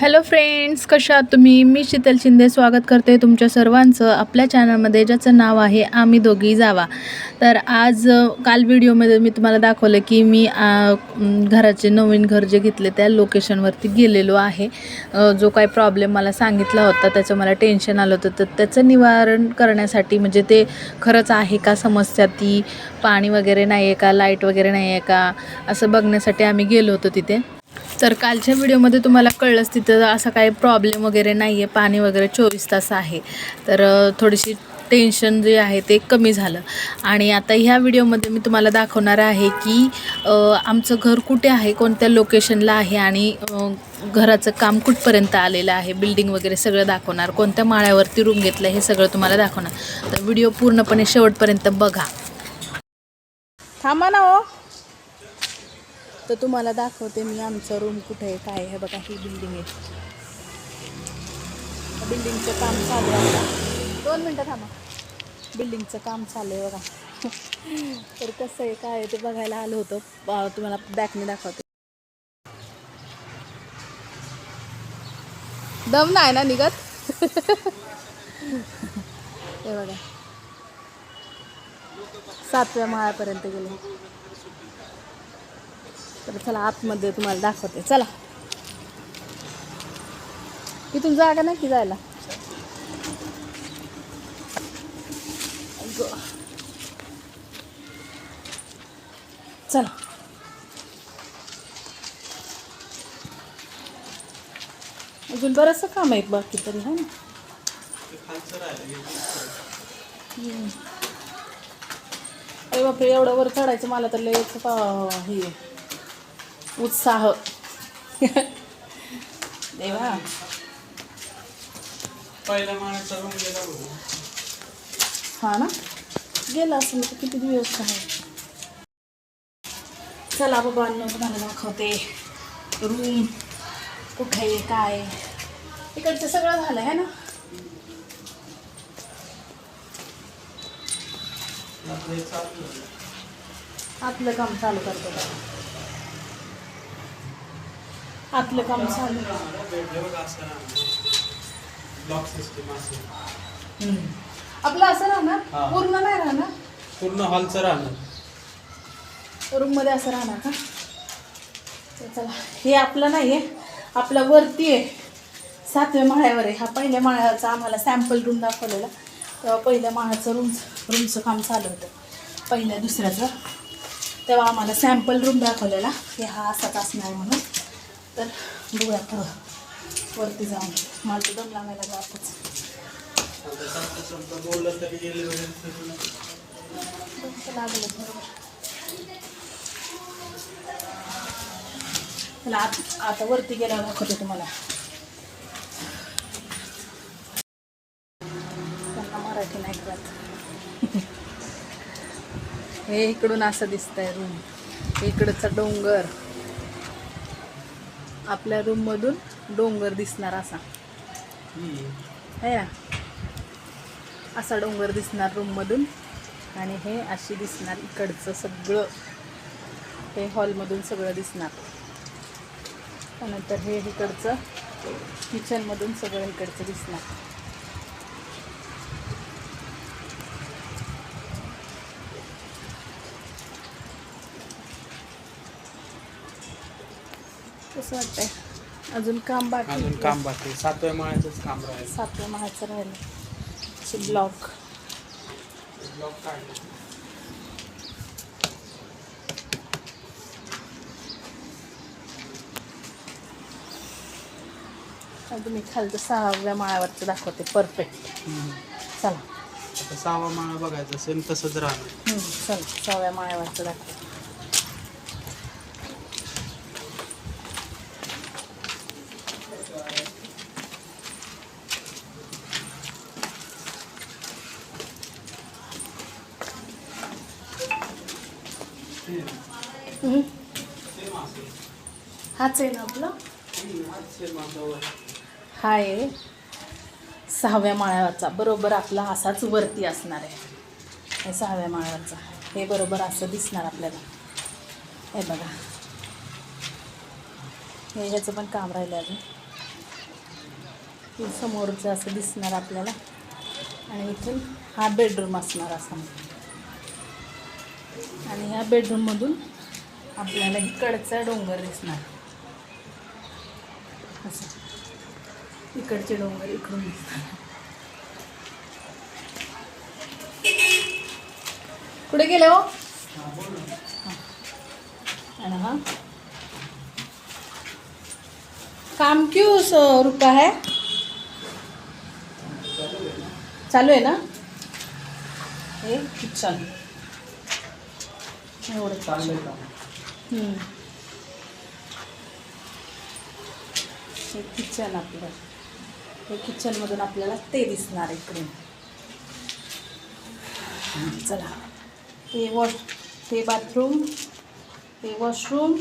Hello friends कशा आहात तुम्ही? मी शीतल शिंदे स्वागत करते तुमच्या सर्वांचं. आपल्या चॅनलमध्ये ज्याचं नाव आहे आम्ही दोघी जावा. तर आज काल व्हिडिओमध्ये मी तुम्हाला दाखवलं की मी घराचे नवीन घर जे घेतले त्या लोकेशनवरती गेलेलो आहे. जो काही प्रॉब्लेम मला सांगितला होता त्याचं मला टेन्शन आलं होतं. तर त्याचं निवारण करण्यासाठी म्हणजे ते खरंच आहे का समस्या? ती पाणी वगैरे नाही आहे का? लाइट वगैरे नाही आहे का? असं बघण्यासाठी आम्ही गेलो होतो तिथे. तर कालच्या व्हिडिओमध्ये तुम्हाला कळलंच तिथं असा काही प्रॉब्लेम वगैरे नाही आहे पाणी वगैरे चोवीस तास आहे. तर थोडीशी टेन्शन जे आहे ते कमी झालं. आणि आता ह्या व्हिडिओमध्ये मी तुम्हाला दाखवणार आहे की आमचं घर कुठे आहे कोणत्या लोकेशनला आहे आणि घराचं काम कुठपर्यंत आलेलं आहे बिल्डिंग वगैरे सगळं दाखवणार. कोणत्या माळ्यावरती रूम घेतलं हे सगळं तुम्हाला दाखवणार. तर व्हिडिओ पूर्णपणे शेवटपर्यंत बघा. थांबा ना हो. तर तुम्हाला दाखवते मी आमचं रूम कुठे आहे काय आहे. बघा ही बिल्डिंग आहे. बिल्डिंगचं काम चालू आहे बघा. दोन मिनटं थांबा. बिल्डिंगचं काम चालू आहे बघा. तर कसं आहे काय आहे ते बघायला आलो होतो. तुम्हाला बॅकने दाखवते. दम नाही ना निघत? हे बघा. सातव्या माळ्यापर्यंत गेले. तर चला आतमध्ये तुम्हाला दाखवते. चला. इथून जागा नाही की जायला? चला. अजून बरंचसं काम आहे बाकी तरी हा ना? अरे बापरे एवढं वर चढायचं मला तर लय पा- हे उत्साह. देवा. रूम गेला हा ना? गेला असेल तर किती दिवस आहे? चला बाबा तुम्हाला दाखवते. रूम कुठे आहे काय. इकडचं सगळं झालं आहे ना? आपलं काम चालू करतो. आतलं काम चालू. आपलं असं राहणार. पूर्ण नाही राहणार? पूर्ण हॉलचं राहणार. रूममध्ये असं राहणार का? चला हे आपलं नाही आहे आपलं वरती आहे. सातव्या माळ्यावर आहे. हा पहिल्या माळ्याचा आम्हाला सॅम्पल रूम दाखवलेला. तेव्हा पहिल्या माळ्याचं रूम रूमचं काम चालू होतं. पहिल्या दुसऱ्याचं. तेव्हा आम्हाला सॅम्पल रूम दाखवलेला. की हा असाच असणार म्हणून. तर बघूया पुढं. वरती जाऊन. मला तर दम लागायला जातच आता लागलं बरोबर. आता वरती गेल्यावर दाखवते तुम्हाला. त्यांना मराठी नाही करत हे इकडून असं दिसतंय रूम इकडचा डोंगर. आपल्या रूम मधून डोंगर दिसणार असा. है ना असा डोंगर दिसणार रूम मधून. आणि हे अशी दिसणार इकडचं सगळं. हे हॉलमधून सगळं दिसणार. त्यानंतर हे इकडचं किचनमधून सगळं इकडचं दिसणार. कसं वाटतंय. अजून काम बाकी अजून काम बाकी. सातव्या माळ्याचंच काम राहिलं. सातव्या माळ्याचं राहिलं. ब्लॉक ब्लॉक काढले तुम्ही खालचं सहाव्या माळ्यावरचं दाखवते. परफेक्ट चला. आता सहावा माळा बघायचा सेम तसंच राहणार. चला. सहाव्या माळ्यावरचं दाखवते. हाच आहे ना आपलं? हा आहे सहाव्या माळ्यावरचा. बरोबर आपला असाच वरती असणार आहे. हे सहाव्या माळ्यावरचा. हे बरोबर असं दिसणार आपल्याला. हे बघा. हे ह्याचं पण काम राहिलं अजून. समोरचं असं दिसणार आपल्याला. आणि इथून हा बेडरूम असणार असा. आणि ह्या बेडरूममधून आपल्याला इकडचा डोंगर दिसणार. असं. इकडचे डोंगर इकडून दिसणार. कुठे गेले हो? आणि हा. काम क्यू स- रुपा है? चालू आहे ना? हे किचन एवढं चांगलं काम. हम्म. हे किचन आपलं. हे किचनमधून आपल्याला ते दिसणार इकडून चला. ते वॉश ते बाथरूम ते वॉशरूम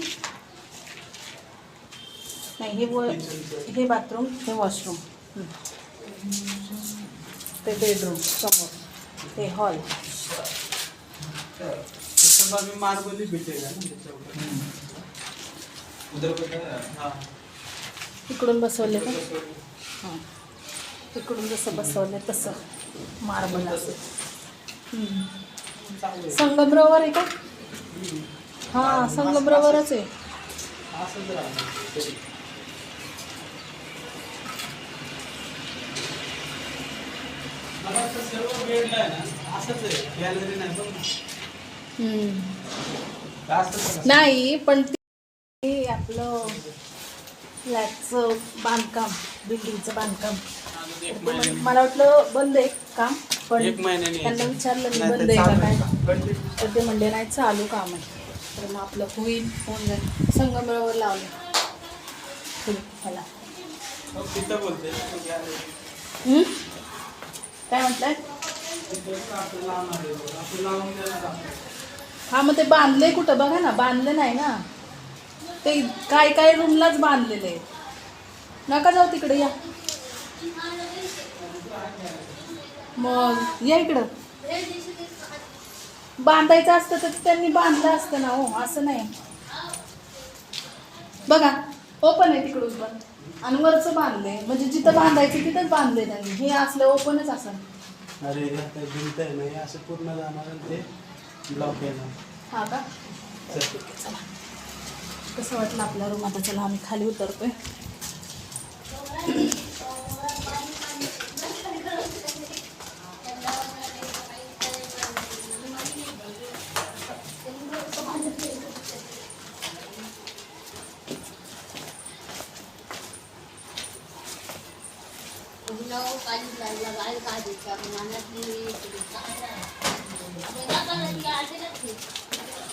नाही हे व हे बाथरूम हे वॉशरूम ते बेडरूम समोर. ते हॉल मार्बली ना त्याच्यावर हा इकडून बसवले का? हां. इकडून जसं बसवलं तसं. मार्बल असं संगमरवर आहे. का? हां संगमरवरच आहे. असंच राहणार सर्व ना. असंच आहे. गॅलरी नाही बघ ना हम्म. असंच आहे. नाही पण ते आपलं फ्लॅटचं बांधकाम बिल्डिंगचं बांधकाम. ते मला वाटलं बंद आहे काम पण एक महिन्याने त्यांना. विचारलं मी नाही बंद आहे का काय. तर ते म्हणले नाही चालू काम आहे. तर मग आपलं होईल होऊन जाईल संगमरवर लावलं. हो? काय म्हटलंय? हा मग ते बांधले कुठं? बघा ना बांधले नाही ना. ते काय काय रूमलाच बांधलेले. आहे. नका जाऊ तिकडे या. मग या इकडं. बांधायचं असतं तर त्यांनी बांधलं असतं ना हो असं नाही. बघा ओपन आहे तिकडून पण. आणि वरचं बांधले म्हणजे जिथं बांधायचं तिथंच बांधले त्यांनी. हे असलं ओपनच असं. अरे भिंत आहे ना असं पूर्ण जाणार ते ब्लॉक हा का? चल. ठीक आहे, चला. कसं वाटलं आपला रूम आता? चला आम्ही खाली उतरतोय.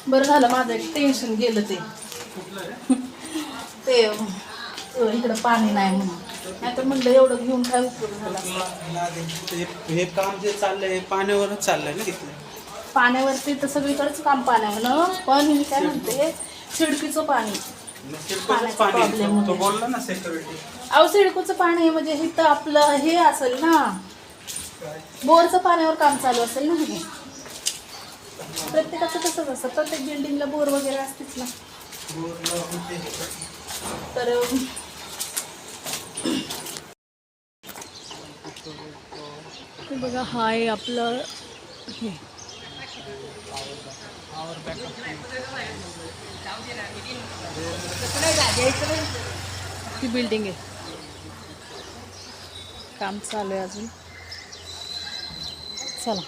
बरं झालं माझं एक टेन्शन गेलं ते. ते इकडं पाणी नाही म्हणून. नाहीतर म्हणलं एवढं घेऊन काय उपयोग झाला. हे- काम जे चाललंय हे पाण्यावरच चाललंय ना तिथलं. पाण्यावरती तर सगळीकडेच काम पाण्यावर पण मी काय म्हणते सिडकीचं पाणी. अहो सिडकोचं पाणी म्हणजे हे तर आपलं हे असेल ना. बोरचं पाण्यावर काम चालू असेल ना हे. प्रत्येकाचं तसंच असतं? प्रत्येक बिल्डिंगला बोर वगैरे असतेच ना. तर बघा हा आहे आपलं हे. ती बिल्डिंग आहे. काम चालू आहे अजून. चला.